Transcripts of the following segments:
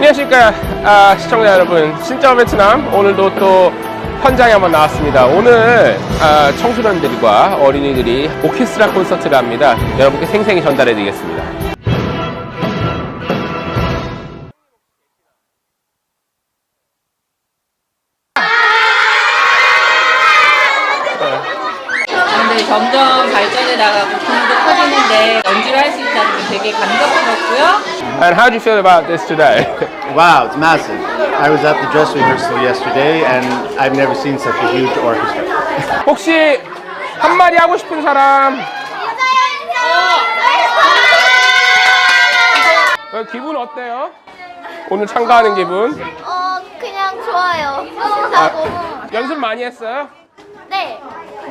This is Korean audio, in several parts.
안녕하십니까 아, 시청자 여러분. 신짜 베트남 오늘도 또 현장에 한번 나왔습니다. 오늘 아, 청소년들과 어린이들이 오케스트라 콘서트를 합니다. 여러분께 생생히 전달해 드리겠습니다 근데 점점 발전해 나가고 규모도 커지는데 연주를 할 수 있다는 게 되게 감격스럽고요. And how do you feel about this today? Wow, it's massive. I was at the dress rehearsal yesterday and I've never seen such a huge orchestra. 혹시 한 마디 하고 싶은 사람 어, 기분 어때요? 오늘 참가하는 기분? 어 그냥 좋아요. 신나고. 연습 많이 했어요? 네.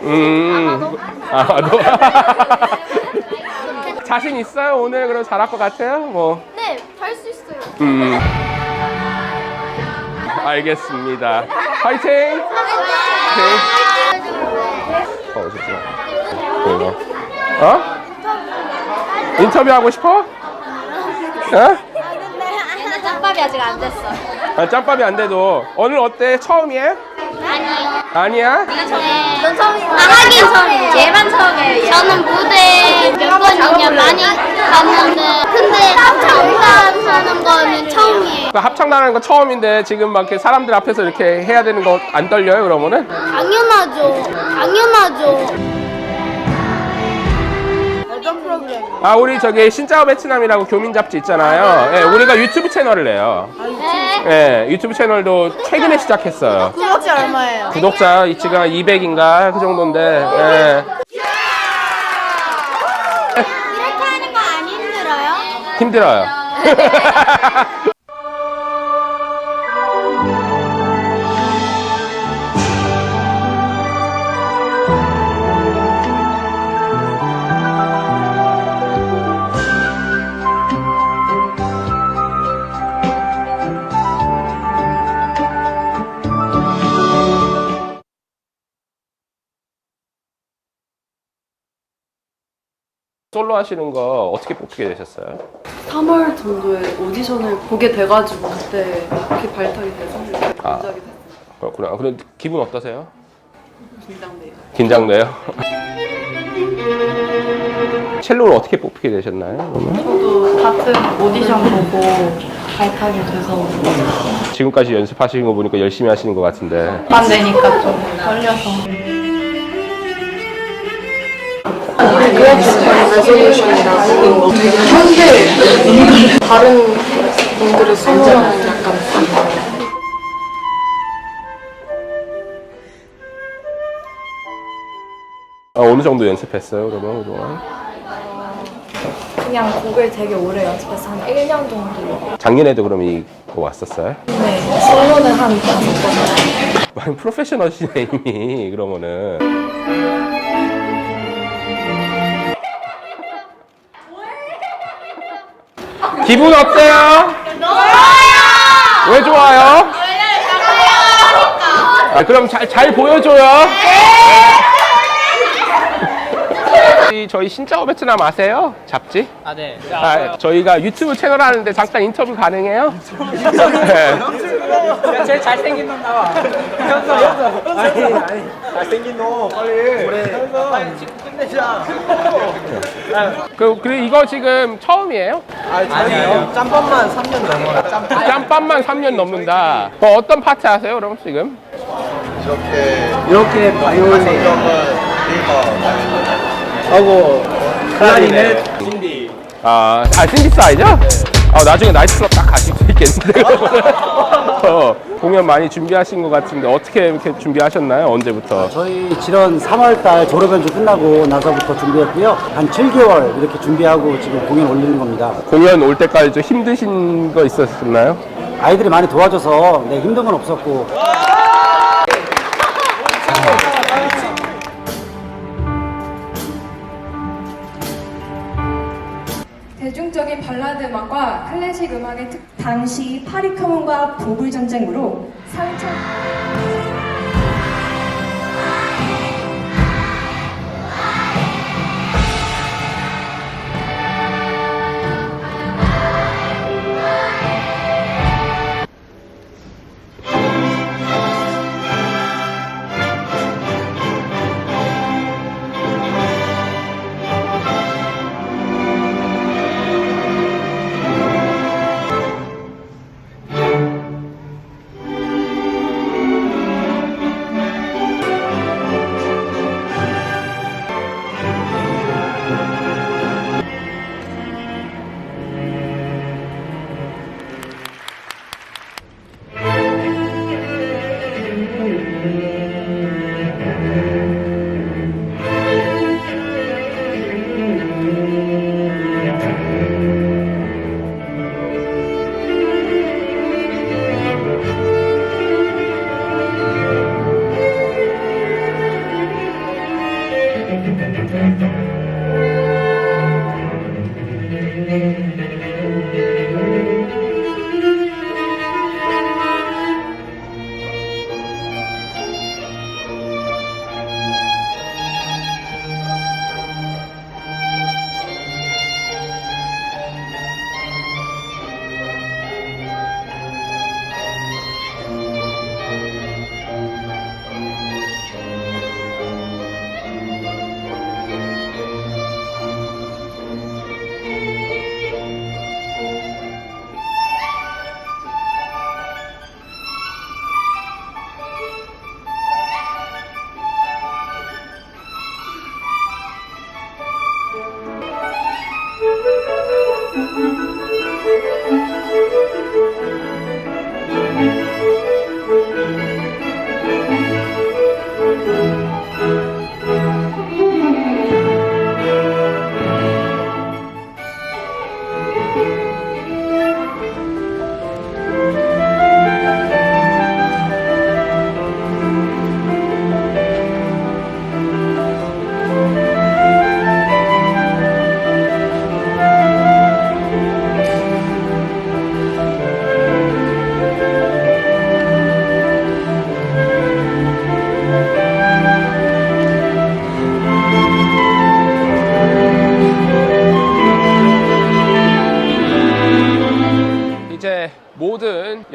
음. 아, 너. 자신 있어요? 오늘 그럼 잘할 것 같아요? 뭐. 네, 할수 있어요. 음. 알겠습니다. 파이팅! 네. 어. 그래요. 어? 인터뷰 하고 싶어? 어? 근데 짬밥이 아직 안 됐어. 아, 짬밥이 안 돼도. 오늘 어때? 처음이에요? 아니요. 아니야? 네. 넌 처음이야. 아, 하긴 처음이에요. 얘만 처음이에요. 저는 무대 몇 번이냐 많이 갔는데 근데 합창단 하는 거는 처음이에요. 그 합창단하는 거 처음인데 지금 막 이렇게 사람들 앞에서 이렇게 해야 되는 거 안 떨려요, 그러면은? 당연하죠. 당연하죠. 프로그램? 아, 우리 저기 신짜오 베트남이라고 교민 잡지 있잖아요. 예, 우리가 유튜브 채널을 내요. 네. 예, 유튜브 채널도 최근에 시작했어요. 구독자 얼마예요? 구독자 한 200인가 그 정도인데, 예. 이렇게 하는 거 안 힘들어요? 힘들어요. 솔로 하시는 거 어떻게 뽑히게 되셨어요? 3월 정도에 오디션을 보게 돼가지고 그때 이렇게 발탁이 돼서 이렇게 아. 됐어요. 그렇구나. 근데 기분 어떠세요? 긴장돼요. 긴장돼요? 첼로를 어떻게 뽑히게 되셨나요? 그러면? 저도 같은 오디션 보고 발탁이 돼서 지금까지 연습하시는 거 보니까 열심히 하시는 것 같은데 안 되니까 좀 떨려서. 현재 다른 분들의 소문은 약간 아, 어느 정도 연습했어요 그러면 그동안? 그냥 곡을 되게 오래 연습해서 한 1년 정도. 작년에도 그럼 이거 왔었어요? 네, 솔로는 한 다섯 번. 많이 프로페셔널이시네 이미 그러면은 기분 어때요? 좋아요! 왜 좋아요? 아, 그럼 잘, 잘 보여줘요. 이 저희 신짜오 베트남 아세요? 잡지? 아, 네. 아, 저희가 유튜브 채널 하는데 잠깐 인터뷰 가능해요? 네. 제일 잘생긴 놈 나와. 현서, 현서. 아니, 아니. 잘생긴 놈, 빨리. 현서. 빨리 지금 끝내자. 그, 그리고 이거 지금 처음이에요? 아니에요. 짬밥만 3년 넘어요. 짬밥. 짬밥만 3년 넘는다. 뭐 어떤 파트 하세요, 그럼 지금? 이렇게 바이올린. 하고, 클라리넷. 신디. 아, 아 신디사이죠? 아, 나중에 나이트클럽 딱 가실 수 있겠는데. 어, 공연 많이 준비하신 것 같은데 어떻게 이렇게 준비하셨나요? 언제부터? 저희 지난 3월달 졸업연수 끝나고 나서부터 준비했고요. 한 7개월 이렇게 준비하고 지금 공연 올리는 겁니다. 공연 올 때까지 좀 힘드신 거 있었나요? 아이들이 많이 도와줘서 네, 힘든 건 없었고 발라드 음악과 클래식 음악의 특 당시 파리 커문과 보불 전쟁으로 상처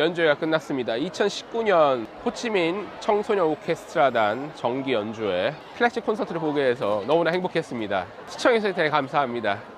연주회가 끝났습니다. 2019년 호치민 청소년 오케스트라단 정기 연주회 클래식 콘서트를 보게 해서 너무나 행복했습니다. 시청해주셔서 감사합니다.